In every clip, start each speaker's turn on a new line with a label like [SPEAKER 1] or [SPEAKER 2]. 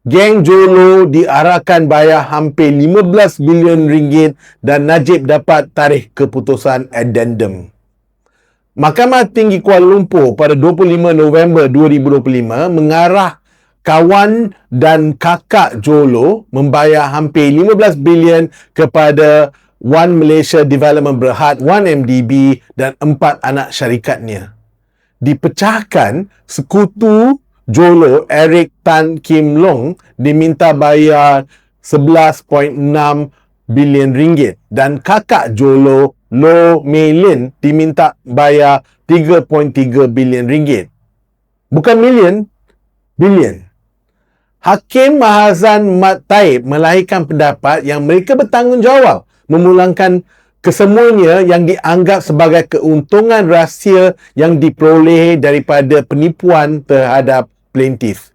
[SPEAKER 1] Geng Jolo diarahkan bayar hampir 15 bilion ringgit dan Najib dapat tarikh keputusan addendum. Mahkamah Tinggi Kuala Lumpur pada 25 November 2025 mengarah kawan dan kakak Jolo membayar hampir 15 bilion kepada One Malaysia Development Berhad, One MDB dan empat anak syarikatnya. Dipecahkan, sekutu Jolo Eric Tan Kim Long diminta bayar 11.6 bilion ringgit dan kakak Jolo Lo Mei Lin diminta bayar 3.3 bilion ringgit. Bukan million, bilion. Hakim Mahazan Mat Taib melahirkan pendapat yang mereka bertanggungjawab memulangkan kesemuanya yang dianggap sebagai keuntungan rahsia yang diperoleh daripada penipuan terhadap plaintiff.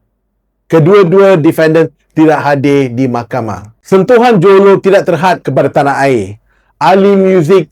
[SPEAKER 1] Kedua-dua defendant tidak hadir di mahkamah. Sentuhan Jolo tidak terhad kepada tanah air. Ahli muzik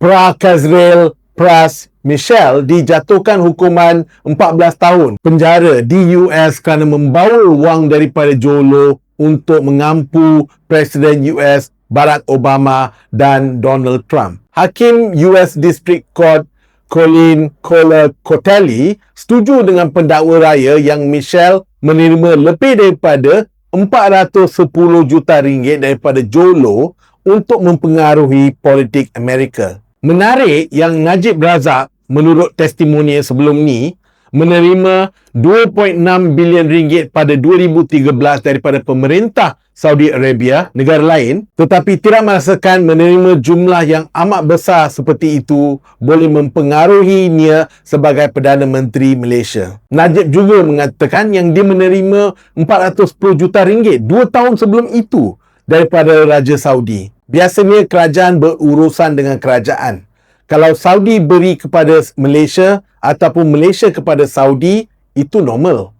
[SPEAKER 1] Prakazrael Pras Michelle dijatuhkan hukuman 14 tahun penjara di US kerana membawa wang daripada Jolo untuk mengampu Presiden US Barack Obama dan Donald Trump. Hakim US District Court Colin Kohler Cotelli setuju dengan pendakwa raya yang Michelle menerima lebih daripada 410 juta ringgit daripada Jolo untuk mempengaruhi politik Amerika. Menarik yang Najib Razak menurut testimoni sebelum ni menerima 2.6 bilion ringgit pada 2013 daripada pemerintah Saudi Arabia, negara lain, tetapi tidak merasakan menerima jumlah yang amat besar seperti itu boleh mempengaruhinya sebagai Perdana Menteri Malaysia. Najib juga mengatakan yang dia menerima 410 juta ringgit dua tahun sebelum itu daripada Raja Saudi. Biasanya kerajaan berurusan dengan kerajaan. Kalau Saudi beri kepada Malaysia ataupun Malaysia kepada Saudi, itu normal.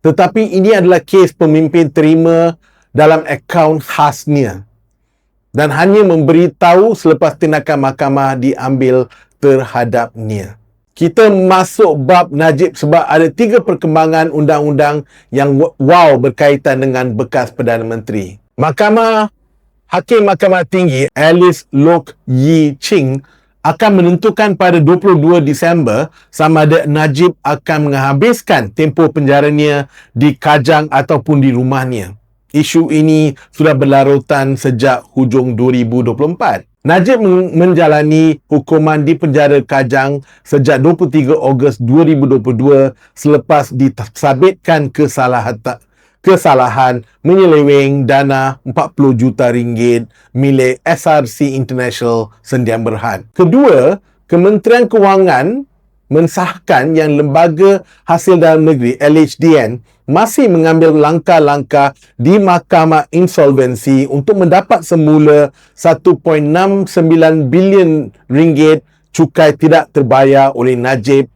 [SPEAKER 1] Tetapi ini adalah kes pemimpin terima dalam akaun khasnya dan hanya memberitahu selepas tindakan mahkamah diambil terhadapnya. Kita masuk bab Najib sebab ada tiga perkembangan undang-undang yang wow berkaitan dengan bekas Perdana Menteri. Mahkamah Hakim Mahkamah Tinggi Alice Lok Yi Ching akan menentukan pada 22 Disember sama ada Najib akan menghabiskan tempoh penjaranya di Kajang ataupun di rumahnya isu ini sudah berlarutan sejak hujung 2024. Najib menjalani hukuman di penjara Kajang sejak 23 Ogos 2022 selepas disabitkan kesalahan kesalahan menyeleweng dana 40 juta ringgit milik SRC International Sendian Berhad. Kedua, Kementerian Kewangan mensahkan yang Lembaga Hasil Dalam Negeri LHDN masih mengambil langkah-langkah di Mahkamah Insolvensi untuk mendapat semula 1.69 bilion ringgit cukai tidak terbayar oleh Najib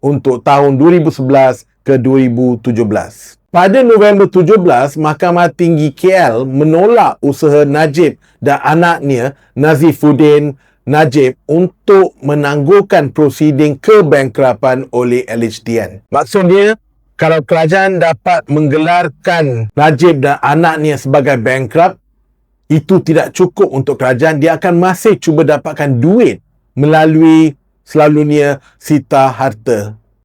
[SPEAKER 1] untuk tahun 2011 ke 2017. Pada November 17, Mahkamah Tinggi KL menolak usaha Najib dan anaknya Nazifuddin Najib untuk menangguhkan prosiding kebankrapan oleh LHDN. Maksudnya, kalau kerajaan dapat menggelarkan Najib dan anaknya sebagai bankrupt, itu tidak cukup untuk kerajaan. Dia akan masih cuba dapatkan duit melalui selalunya sita harta.